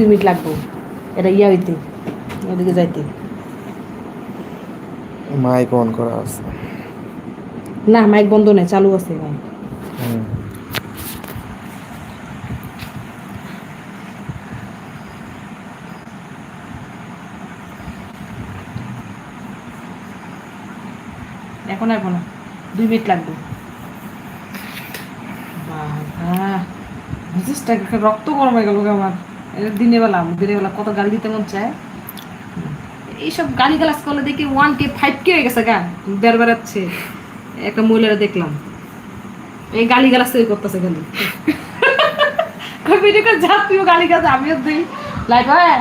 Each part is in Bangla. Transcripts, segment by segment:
দুই মিনিট লাগবো। এটা ইয়া হইতে ওদিকে যাইতে। মাইক অন করা আছে। না মাইক বন্ধ নেই চালু আছে হুম। এখন আসব না দুই মিনিট লাগবে। বাবা একটা রক্ত গরম হয়ে গেল আমার। দিনের বেলা দিনের বেলা কত গালি দিতে মন চায়? এইসব গালি গালাস করলে দেখি ওয়ান কে ফাইভ কে হয়ে গেছে গা, বের বেড়াচ্ছে। একটা মহিলারা দেখলাম। এই গালি গালাস তৈরি করতেছে খালি। ভিডিও করে যা, তুইও গালি গাছ আমিও দিই। লাইক হয়?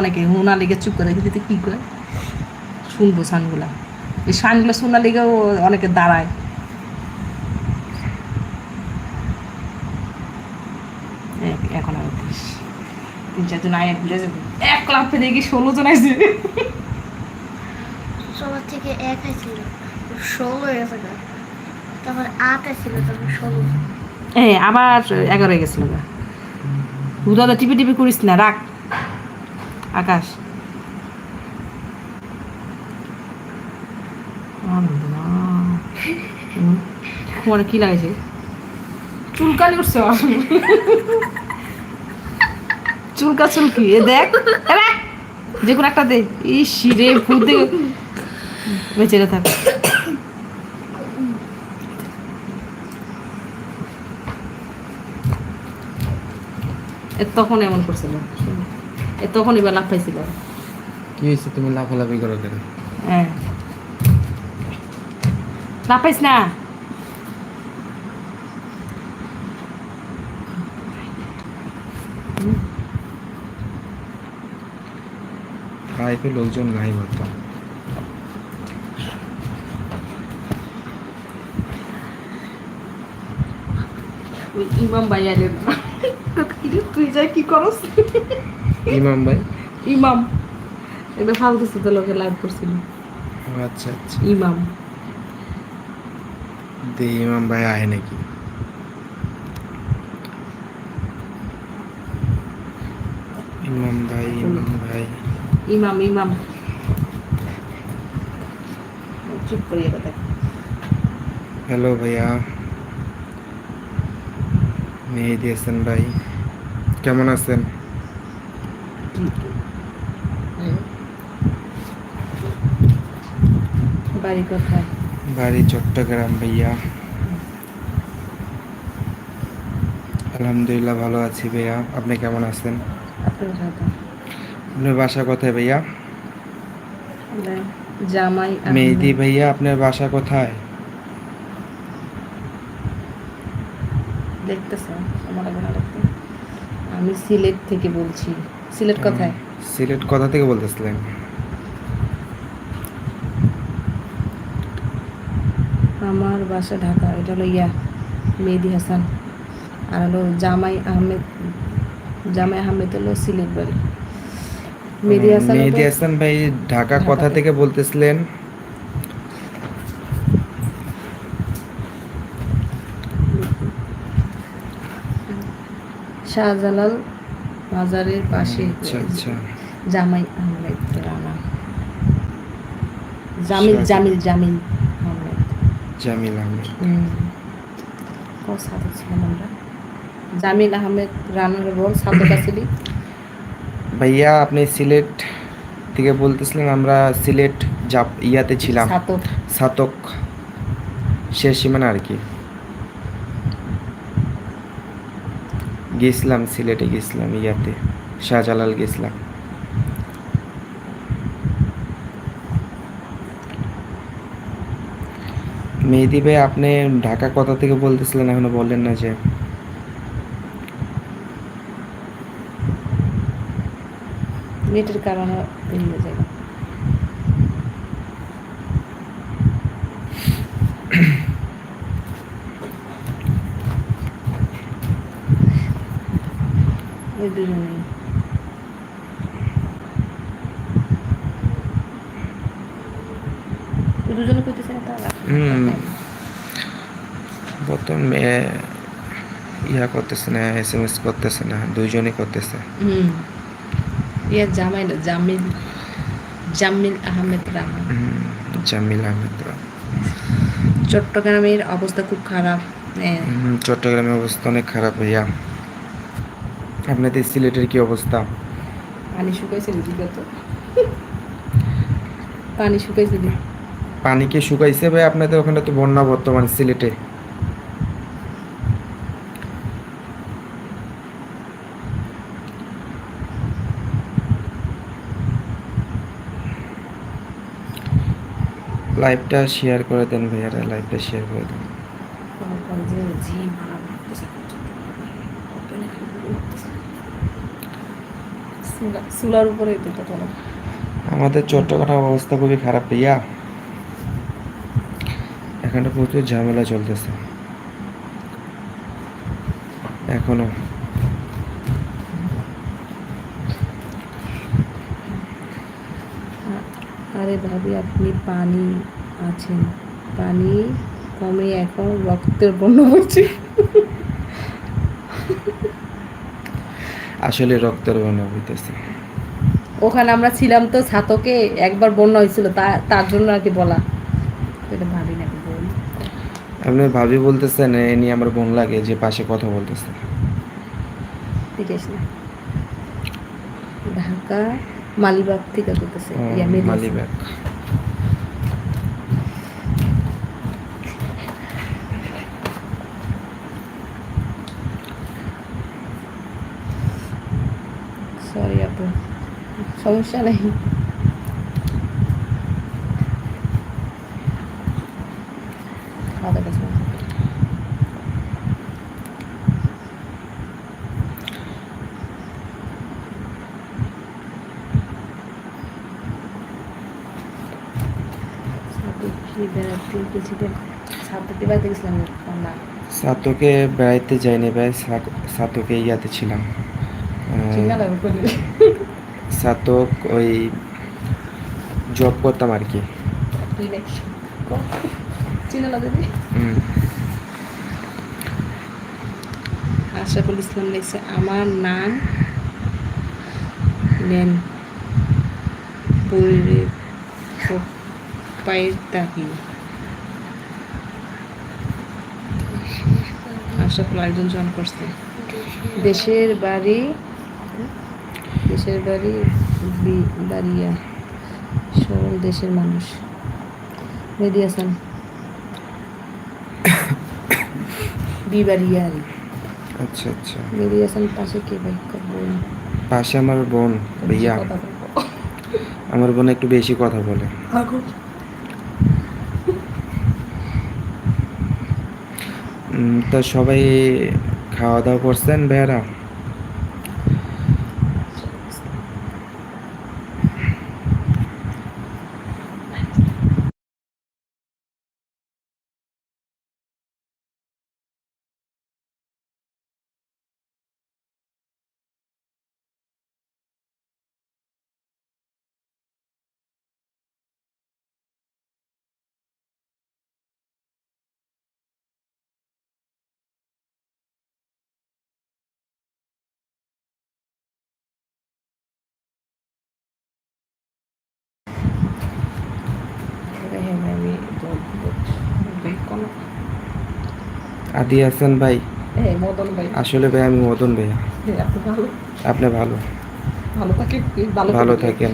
অনেকে হুনা লেগে চুপ করে দিতে কি করে? শুনব সানগুলা এই সানগুলা শোনা লেগেও অনেকে দাঁড়ায়। এখন আর উঠিস। তিন চারজন আয় ভুলে যাবে। এক দেখি ষোলো জন সবার থেকে এক ষোলো তারপর আট তারপর ষোলো। আবার এগারো হয়ে গেছিল টিপি টিপি করিস না রাখ। আকাশ। তোমার কি লাগেছে? চুলকানি উঠছে চুলকা চুলকি এ দেখ। যে কোনো একটা দে। ইস রে ভূত দে। বেঁচে থাক। তখন এমন করছিল এ তখন এবার লাভ পাইছিল। কি হয়েছে তুমি লাফালাফি করো কেন? হ্যাঁ লাভ পাইস না। লাইফে লোকজন নাই ওই ইমাম ভাই আইলে তুই যাই কি করস? ইমাম ভাই? ইমাম। এটা ফালতু সুতো লোকে লাইভ করছিল। আচ্ছা আচ্ছা। ইমাম। দে ইমাম ভাই আয় নাকি? ইমাম ভাই ইমাম ভাই। ইমাম ইমাম। চুপ করিয়ে কথা। হ্যালো ভাইয়া। মেহেদি হাসান ভাই কেমন আছেন? বাড়ি কোথায়? বাড়ি চট্টগ্রাম ভাইয়া। আলহামদুলিল্লাহ ভালো আছি ভাইয়া। আপনি কেমন আছেন? আপনার বাসা কোথায় ভাইয়া? জামাই মেহেদি ভাইয়া আপনার বাসা কোথায়? দেখতেছে আমার লাগে না দেখতে। আমি সিলেট থেকে বলছি। সিলেট কোথায়? সিলেট কোথা থেকে বলতেছিলেন? আমার বাসা ঢাকা এটা হলো ইয়া মেহেদি হাসান। আর হলো জামাই আহমেদ জামাই আহমেদ হলো সিলেট বাড়ি। মেহেদি হাসান মেহেদি হাসান ভাই ঢাকা কোথা। থেকে বলতেছিলেন? শাহজালাল মাজারের পাশে আচ্ছা আচ্ছা। জামাই আহমেদ রানা। জামিল জামিল জামিল আহমেদ। জামিল আহমেদ। হুম। কোন সাথে ছিলাম আমরা? জামিল আহমেদ রানার বল সাধকা ছিলি ভাইয়া আপনি সিলেট থেকে বলতেছিলেন আমরা সিলেট জাপ ইয়াতে ছিলাম। সাতক। সাতক। শেষ সীমানা আর কি। গেছিলাম, সিলেটে গেছিলাম ইয়াতে, শাহজালাল গেছিলাম। মেহেদি ভাই, আপনি ঢাকা কথা থেকে বলতেছিলেন? এখনও বললেন না যে। নেটের কারণে ওই দুজনেই দুজনে না তারা। প্রথমে ইয়া করতেছে না এস এম এস করতেছে না দুইজনই করতেছে। হুম। ইয়া জামাই না জামিল জামিল আহমেদ রানা জামিল আহমেদ চট্টগ্রামের অবস্থা খুব খারাপ হ্যাঁ। চট্টগ্রামের অবস্থা অনেক খারাপ ভাইয়া। আপনাদের সিলেটের কি অবস্থা? পানি শুকাইছে কত পানি শুকাইছে পানি কি শুকাইছে ভাই? আপনাদের ওখানে তো বন্যা বর্তমান সিলেটে। লাইভটা শেয়ার করে দেন ভাইয়ারা লাইভটা শেয়ার করে দেন। চুলার উপরে দিতে পারো আমাদের চট্টগ্রাম অবস্থা খুবই খারাপ ভাইয়া। এখানে প্রচুর ঝামেলা চলতেছে। এখনও। আরে ভাবি আপনি পানি আছেন। পানি কমে এখন রক্তের বন্য হচ্ছে আসলে রক্তের বন্যা হইতেছে। ওখানে আমরা ছিলাম তো ছাতকে একবার বন্যা হয়েছিল তার জন্য আর কি বলা। এটা ভাবি বল। আপনি ভাবি বলতেছেন এ নিয়ে আমার বোন লাগে যে পাশে কথা বলতেছে। ঠিক আছে ঢাকা মালিবাগ থেকে করতেছে। মালিবাগ সরি আপু সমস্যা নেই খাওয়া দাওয়া করছ? সাথে কি বেড়াতে গেছিলেন সাথে বাড়িতে গেছিলাম না সাতকে বেড়াইতে যাইনি ভাই সাত- সাতকে ইয়াতে ছিলাম ওই জব করতাম আর কি। ইসলাম লিখছে আমার নাম নেন পায়ের তাকি আশরাফুল একজন জন করছে। দেশের বাড়ি দেশের বাড়ি বাড়িয়া সরল দেশের মানুষ। মেদি হাসান। বিবাড়িয়ারি আচ্ছা আচ্ছা। মেদি হাসান পাশে কে ভাই? বোন? পাশে আমার বোন বলব। আমার বোন একটু বেশি কথা বলে। তো সবাই খাওয়া দাওয়া করছেন ভাইয়ারা? আদি হাসান ভাই। হ্যাঁ মদন ভাই। আসলে ভাই আমি মদন হ্যাঁ, আপনি ভালো? আপনি ভালো? ভালো থাকে ভালো ভালো থাকেন।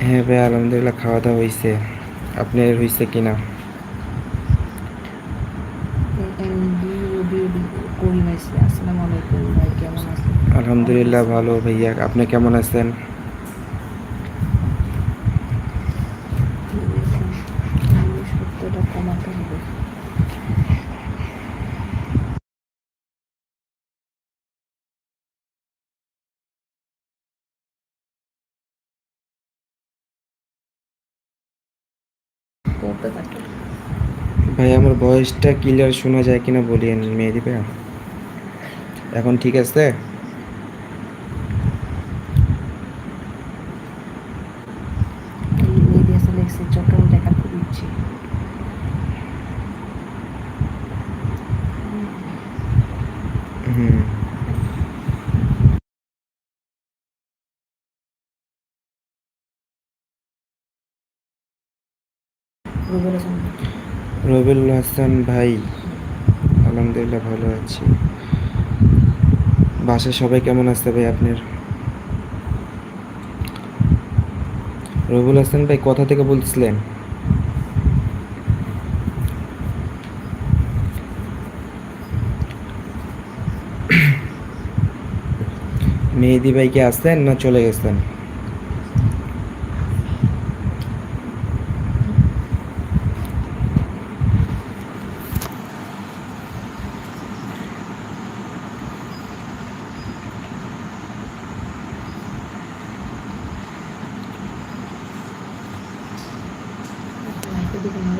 হ্যাঁ ভাই আলহামদুলিল্লাহ খাওয়া দাওয়া হয়েছে আপনার হয়েছে কি না এই ভিডিও ভিডিও করি নাইছি আসসালামু আলাইকুম ভাই। আলহামদুলিল্লাহ, ভালো ভাইয়া। আপনি কেমন আছেন? ভাই আমার ভয়েসটা ক্লিয়ার শোনা যায় কিনা বলিয়েন, মেহেদি ভাইয়া। এখন ঠিক আছে এই মেয়েদি আসলে এসে চট্টগ্রাম দেখার খুব ইচ্ছে হুম রুবেল হাসান রবিউল হাসান। ভাই, আলহামদুলিল্লাহ ভালো আছি। বাসায় সবাই কেমন আছে ভাই আপনার? রবিউল হাসান ভাই, কোথা থেকে বলছিলেন। মেহেদি ভাই কি আসছেন না চলে গেছেন? பார்த்துக்கணும்